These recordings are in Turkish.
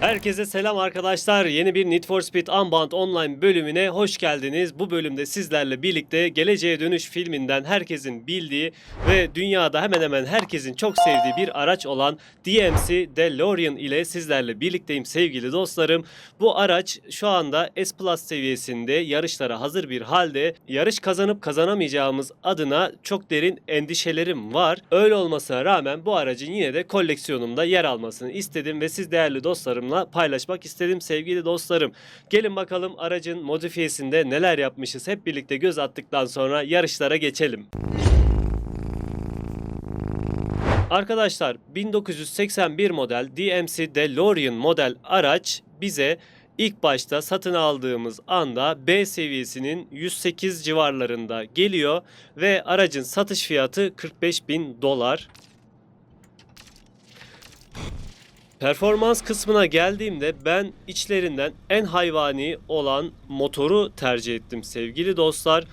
Herkese selam arkadaşlar. Yeni bir Need for Speed Unbound Online bölümüne hoş geldiniz. Bu bölümde sizlerle birlikte Geleceğe Dönüş filminden herkesin bildiği ve dünyada hemen hemen herkesin çok sevdiği bir araç olan DMC DeLorean ile sizlerle birlikteyim sevgili dostlarım. Bu araç şu anda S Plus seviyesinde yarışlara hazır bir halde. Yarış kazanıp kazanamayacağımız adına çok derin endişelerim var. Öyle olmasına rağmen bu aracın yine de koleksiyonumda yer almasını istedim ve siz değerli dostlarımla paylaşmak istedim sevgili dostlarım. Gelin bakalım aracın modifiyesinde neler yapmışız hep birlikte göz attıktan sonra yarışlara geçelim. Arkadaşlar 1981 model DMC DeLorean model araç bize ilk başta satın aldığımız anda B seviyesinin 108 civarlarında geliyor ve aracın satış fiyatı 45 bin dolar. Performans kısmına geldiğimde ben içlerinden en hayvani olan motoru tercih ettim sevgili dostlar.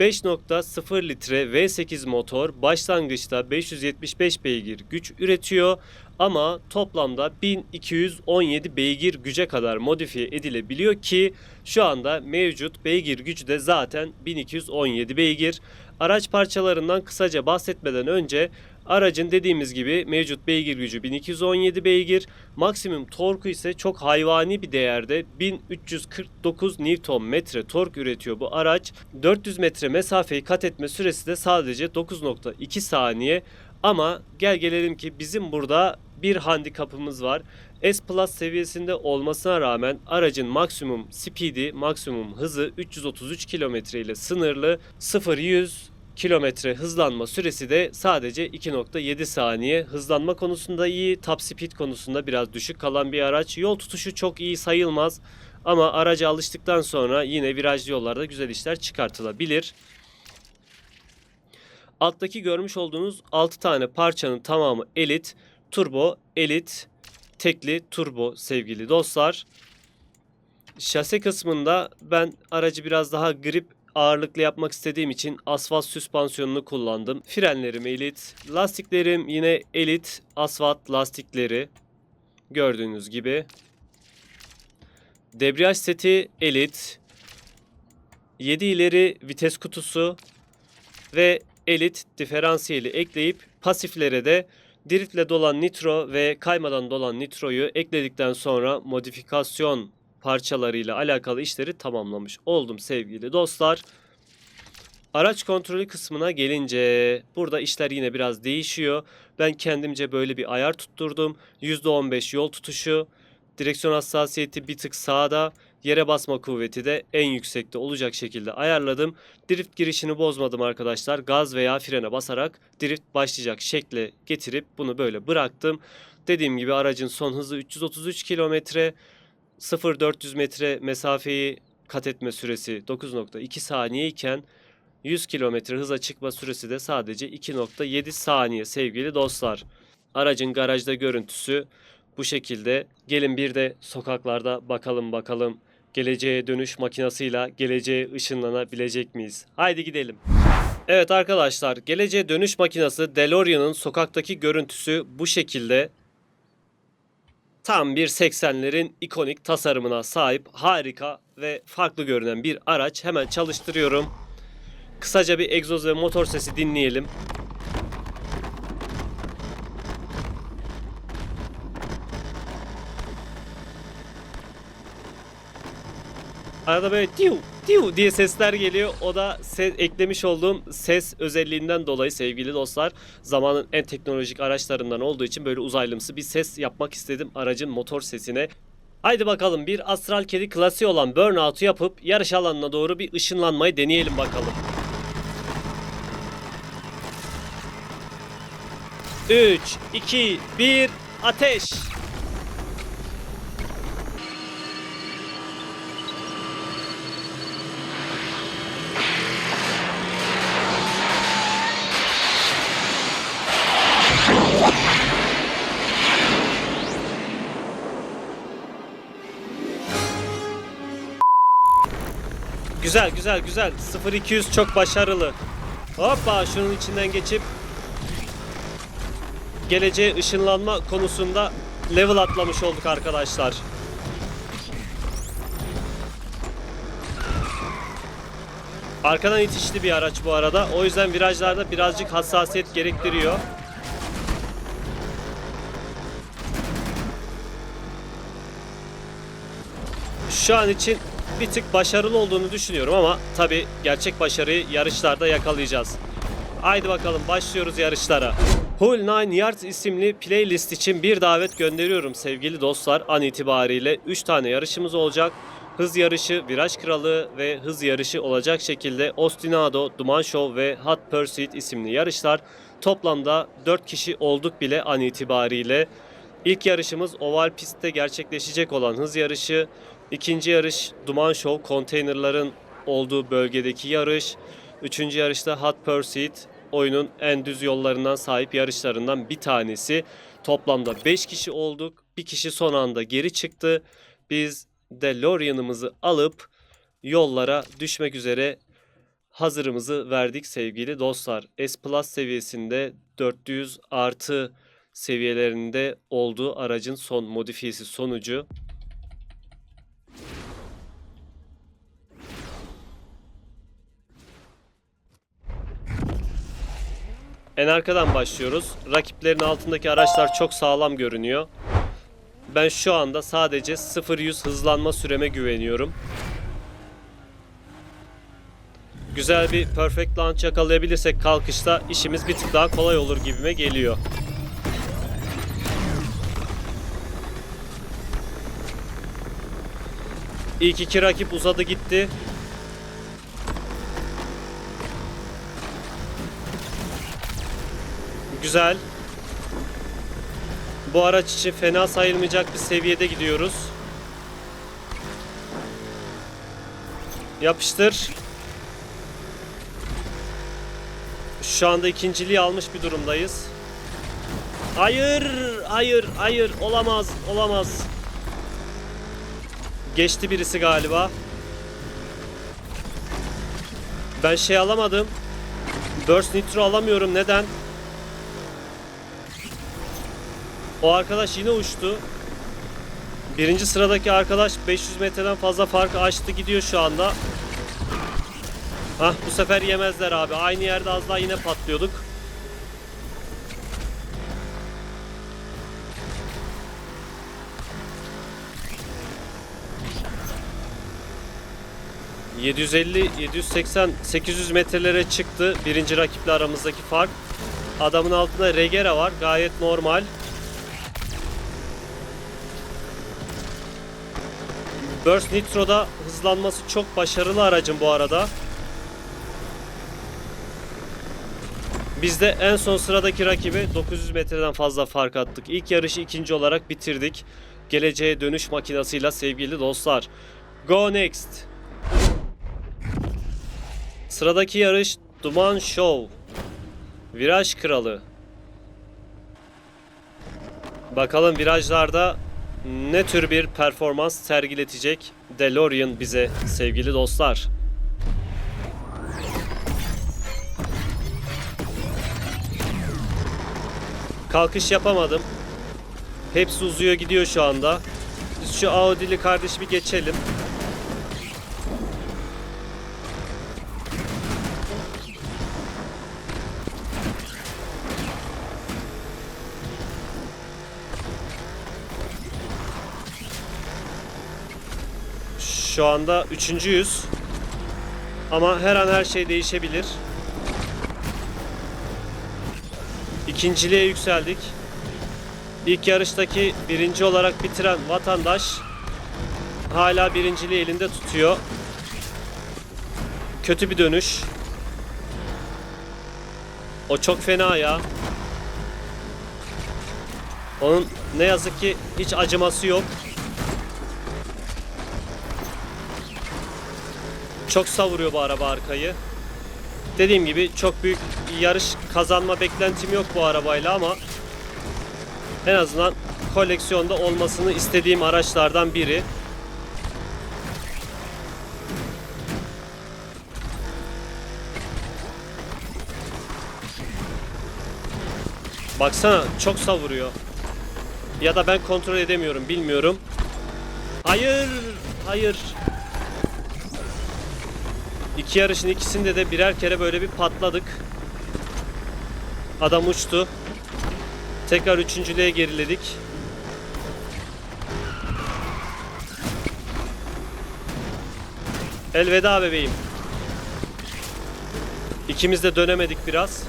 5.0 litre V8 motor başlangıçta 575 beygir güç üretiyor ama toplamda 1217 beygir güce kadar modifiye edilebiliyor ki şu anda mevcut beygir gücü de zaten 1217 beygir. Araç parçalarından kısaca bahsetmeden önce Aracın dediğimiz gibi mevcut beygir gücü 1217 beygir. Maksimum torku ise çok hayvani bir değerde 1349 Nm tork üretiyor bu araç. 400 metre mesafeyi kat etme süresi de sadece 9.2 saniye. Ama gel gelelim ki bizim burada bir handikapımız var. S Plus seviyesinde olmasına rağmen aracın maksimum speed'i, maksimum hızı 333 km ile sınırlı. 0-100 kilometre hızlanma süresi de sadece 2.7 saniye. Hızlanma konusunda iyi, top speed konusunda biraz düşük kalan bir araç. Yol tutuşu çok iyi sayılmaz ama araca alıştıktan sonra yine virajlı yollarda güzel işler çıkartılabilir. Alttaki görmüş olduğunuz 6 tane parçanın tamamı elit, turbo, elit, tekli, turbo sevgili dostlar. Şase kısmında ben aracı biraz daha grip ağırlıklı yapmak istediğim için asfalt süspansiyonunu kullandım. Frenlerim elit, lastiklerim yine elit asfalt lastikleri gördüğünüz gibi. Debriyaj seti elit. 7 ileri vites kutusu ve elit diferansiyeli ekleyip pasiflere de driftle dolan nitro ve kaymadan dolan nitroyu ekledikten sonra modifikasyon parçalarıyla alakalı işleri tamamlamış oldum sevgili dostlar. Araç kontrolü kısmına gelince burada işler yine biraz değişiyor. Ben kendimce böyle bir ayar tutturdum. %15 yol tutuşu, direksiyon hassasiyeti bir tık sağda, yere basma kuvveti de en yüksekte olacak şekilde ayarladım. Drift girişini bozmadım arkadaşlar. Gaz veya frene basarak drift başlayacak şekle getirip bunu böyle bıraktım. Dediğim gibi aracın son hızı 333 kilometre. 0-400 metre mesafeyi kat etme süresi 9.2 saniye iken 100 kilometre hıza çıkma süresi de sadece 2.7 saniye sevgili dostlar. Aracın garajda görüntüsü bu şekilde. Gelin bir de sokaklarda bakalım bakalım geleceğe dönüş makinasıyla geleceğe ışınlanabilecek miyiz? Haydi gidelim. Evet arkadaşlar geleceğe dönüş makinası DeLorean'ın sokaktaki görüntüsü bu şekilde. Tam bir 80'lerin ikonik tasarımına sahip harika ve farklı görünen bir araç. Hemen çalıştırıyorum. Kısaca bir egzoz ve motor sesi dinleyelim. Arada böyle tiu tiu diye sesler geliyor. O da ses, eklemiş olduğum ses özelliğinden dolayı sevgili dostlar zamanın en teknolojik araçlarından olduğu için böyle uzaylımsı bir ses yapmak istedim aracın motor sesine. Haydi bakalım bir astral kedi klasiği olan burnout'u yapıp yarış alanına doğru bir ışınlanmayı deneyelim bakalım. 3, 2, 1, ateş! Güzel güzel güzel. 0200 çok başarılı. Hoppa şunun içinden geçip geleceğe ışınlanma konusunda level atlamış olduk arkadaşlar. Arkadan itişli bir araç bu arada. O yüzden virajlarda birazcık hassasiyet gerektiriyor. Şu an için bir tık başarılı olduğunu düşünüyorum ama tabi gerçek başarıyı yarışlarda yakalayacağız. Haydi bakalım başlıyoruz yarışlara. Whole Nine Yards isimli playlist için bir davet gönderiyorum sevgili dostlar. An itibariyle 3 tane yarışımız olacak. Hız yarışı, viraj kralı ve hız yarışı olacak şekilde Ostinado, Duman Show ve Hot Pursuit isimli yarışlar. Toplamda 4 kişi olduk bile an itibariyle. İlk yarışımız oval pistte gerçekleşecek olan hız yarışı. İkinci yarış Duman Show konteynerların olduğu bölgedeki yarış. Üçüncü yarışta Hot Pursuit oyunun en düz yollarından sahip yarışlarından bir tanesi. Toplamda 5 kişi olduk. Bir kişi son anda geri çıktı. Biz DeLorean'ımızı alıp yollara düşmek üzere hazırımızı verdik sevgili dostlar. S Plus seviyesinde 400 artı seviyelerinde olduğu aracın son modifiyesi sonucu En arkadan başlıyoruz. Rakiplerin altındaki araçlar çok sağlam görünüyor. Ben şu anda sadece 0-100 hızlanma süreme güveniyorum. Güzel bir perfect launch yakalayabilirsek kalkışta işimiz bir tık daha kolay olur gibime geliyor. İlk iki rakip uzadı gitti. Güzel. Bu araç için fena sayılmayacak bir seviyede gidiyoruz. Yapıştır. Şu anda ikinciliği almış bir durumdayız. Hayır, hayır, hayır. Olamaz, olamaz. Geçti birisi galiba. Ben şey alamadım. Burst Nitro alamıyorum. Neden? O arkadaş yine uçtu. Birinci sıradaki arkadaş 500 metreden fazla fark açtı gidiyor şu anda. Hah bu sefer yemezler abi. Aynı yerde az daha yine patlıyorduk. ...750, 780, 800 metrelere çıktı birinci rakiple aramızdaki fark. Adamın altında Regera var. Gayet normal. Burst Nitro'da hızlanması çok başarılı aracın bu arada. Biz de en son sıradaki rakibi 900 metreden fazla fark attık. İlk yarışı ikinci olarak bitirdik. Geleceğe dönüş makinasıyla sevgili dostlar. Go next. Sıradaki yarış Duman Show. Viraj kralı. Bakalım virajlarda ne tür bir performans sergiletecek DeLorean bize sevgili dostlar. Kalkış yapamadım. Hepsi uzuyor gidiyor şu anda. Biz şu Audi'li kardeşi bir geçelim. Şu anda üçüncüyüz. Ama her an her şey değişebilir. İkinciliğe yükseldik. İlk yarıştaki birinci olarak bitiren vatandaş hala birinciliği elinde tutuyor. Kötü bir dönüş. O çok fena ya. Onun ne yazık ki hiç acıması yok. Çok savuruyor bu araba arkayı. Dediğim gibi çok büyük yarış kazanma beklentim yok bu arabayla ama en azından koleksiyonda olmasını istediğim araçlardan biri. Baksana çok savuruyor. Ya da ben kontrol edemiyorum bilmiyorum. Hayır. Hayır. İki yarışın ikisinde de birer kere böyle bir patladık. Adam uçtu. Tekrar üçüncülüğe geriledik. Elveda bebeğim. İkimiz de dönemedik biraz.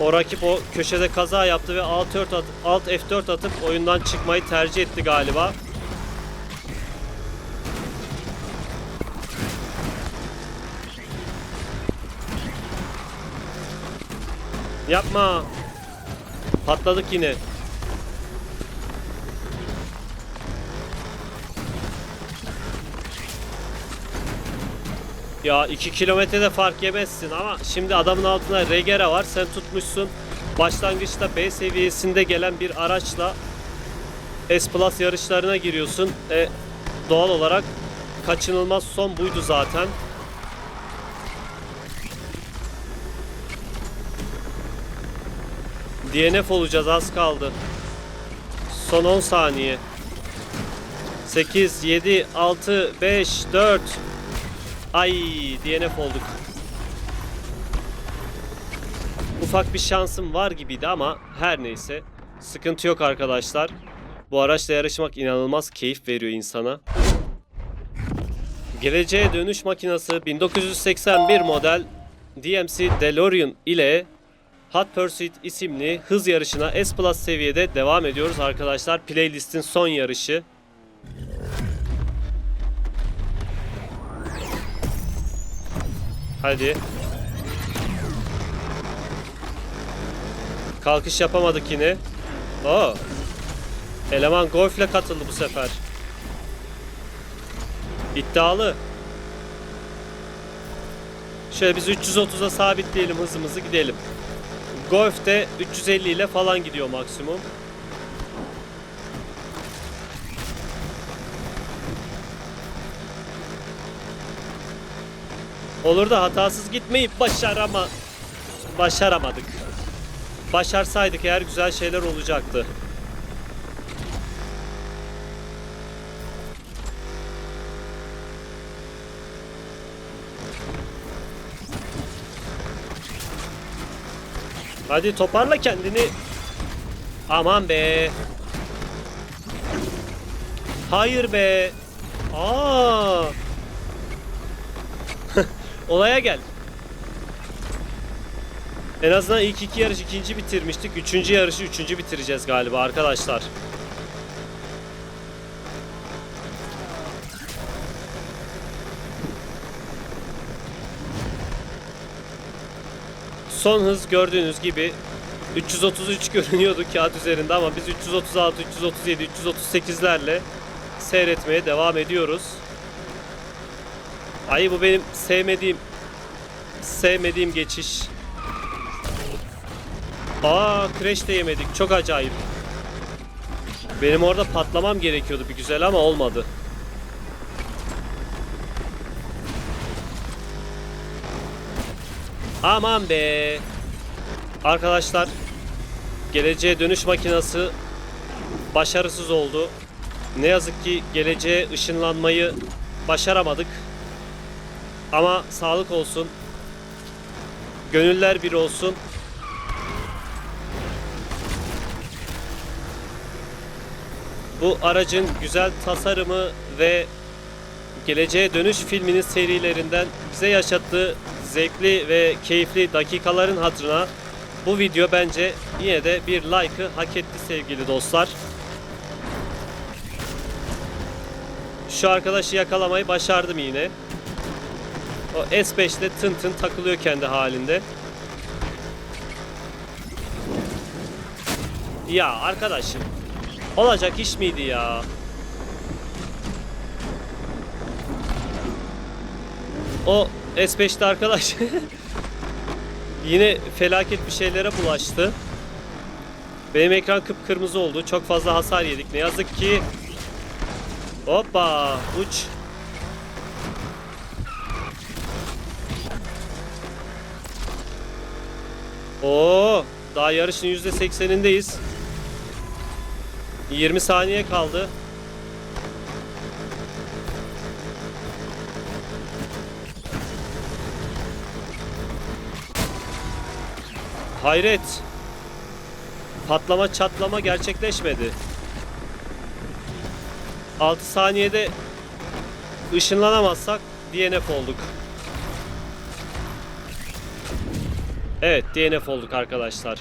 O rakip o köşede kaza yaptı ve alt, F4 at, alt F4 atıp oyundan çıkmayı tercih etti galiba. Yapma. Patladık yine. Ya 2 kilometrede fark yemezsin ama şimdi adamın altında Regera var. Sen tutmuşsun. Başlangıçta B seviyesinde gelen bir araçla S Plus yarışlarına giriyorsun. E, doğal olarak kaçınılmaz son buydu zaten. DNF olacağız az kaldı. Son 10 saniye. 8, 7, 6, 5, 4. Ay DNF olduk. Ufak bir şansım var gibiydi ama her neyse. Sıkıntı yok arkadaşlar. Bu araçla yarışmak inanılmaz keyif veriyor insana. Geleceğe dönüş makinesi 1981 model DMC DeLorean ile Hot Pursuit isimli hız yarışına S Plus seviyede devam ediyoruz arkadaşlar. Playlistin son yarışı. Hadi. Kalkış yapamadık yine. Oo. Eleman golfle katıldı bu sefer. İddialı. Şöyle biz 330'a sabitleyelim hızımızı gidelim. Golf'te 350 ile falan gidiyor maksimum. Olur da hatasız gitmeyip başarama başaramadık. Başarsaydık eğer güzel şeyler olacaktı. Hadi toparla kendini. Aman be. Hayır be. Aa. Olaya gel. En azından ilk iki yarış ikinci bitirmiştik. Üçüncü yarışı üçüncü bitireceğiz galiba arkadaşlar. Son hız gördüğünüz gibi 333 görünüyordu kağıt üzerinde ama biz 336, 337, 338'lerle seyretmeye devam ediyoruz. Ay bu benim sevmediğim sevmediğim geçiş. Aa crash de yemedik. Çok acayip. Benim orada patlamam gerekiyordu bir güzel ama olmadı. Aman be. Arkadaşlar geleceğe dönüş makinesi başarısız oldu. Ne yazık ki geleceğe ışınlanmayı başaramadık. Ama sağlık olsun. Gönüller bir olsun. Bu aracın güzel tasarımı ve Geleceğe Dönüş filminin serilerinden bize yaşattığı zevkli ve keyifli dakikaların hatırına bu video bence yine de bir like'ı hak etti sevgili dostlar. Şu arkadaşı yakalamayı başardım yine. O S5'te tın tın takılıyor kendi halinde. Ya arkadaşım olacak iş miydi ya? O S5'te arkadaş yine felaket bir şeylere bulaştı. Benim ekran kıpkırmızı oldu. Çok fazla hasar yedik. Ne yazık ki Hoppa uç. Oo, daha yarışın %80'indeyiz. 20 saniye kaldı. Hayret. Patlama çatlama gerçekleşmedi. 6 saniyede ışınlanamazsak DNF olduk. Evet DNF olduk arkadaşlar.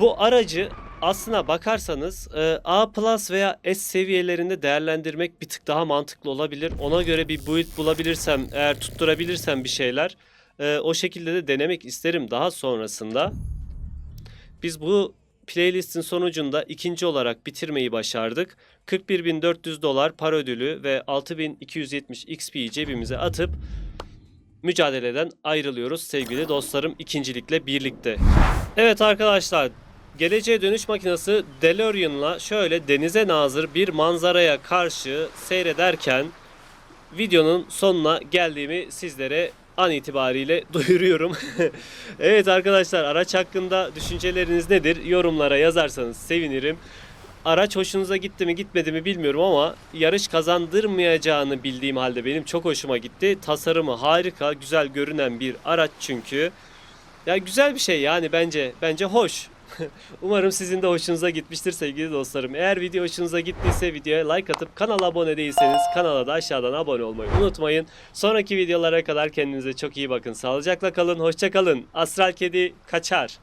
Bu aracı aslına bakarsanız e, A plus veya S seviyelerinde değerlendirmek bir tık daha mantıklı olabilir. Ona göre bir build bulabilirsem, eğer tutturabilirsem bir şeyler e, o şekilde de denemek isterim daha sonrasında. Biz bu playlistin sonucunda ikinci olarak bitirmeyi başardık. 41.400 dolar para ödülü ve 6.270 XP'yi cebimize atıp mücadeleden ayrılıyoruz sevgili dostlarım ikincilikle birlikte. Evet arkadaşlar geleceğe dönüş makinesi DeLorean'la şöyle denize nazır bir manzaraya karşı seyrederken videonun sonuna geldiğimi sizlere an itibariyle duyuruyorum. evet arkadaşlar araç hakkında düşünceleriniz nedir? Yorumlara yazarsanız sevinirim. Araç hoşunuza gitti mi gitmedi mi bilmiyorum ama yarış kazandırmayacağını bildiğim halde benim çok hoşuma gitti. Tasarımı harika, güzel görünen bir araç çünkü. Ya güzel bir şey yani bence. Bence hoş. Umarım sizin de hoşunuza gitmiştir sevgili dostlarım. Eğer video hoşunuza gittiyse videoya like atıp kanala abone değilseniz kanala da aşağıdan abone olmayı unutmayın. Sonraki videolara kadar kendinize çok iyi bakın. Sağlıcakla kalın, hoşça kalın. Astral Kedi kaçar.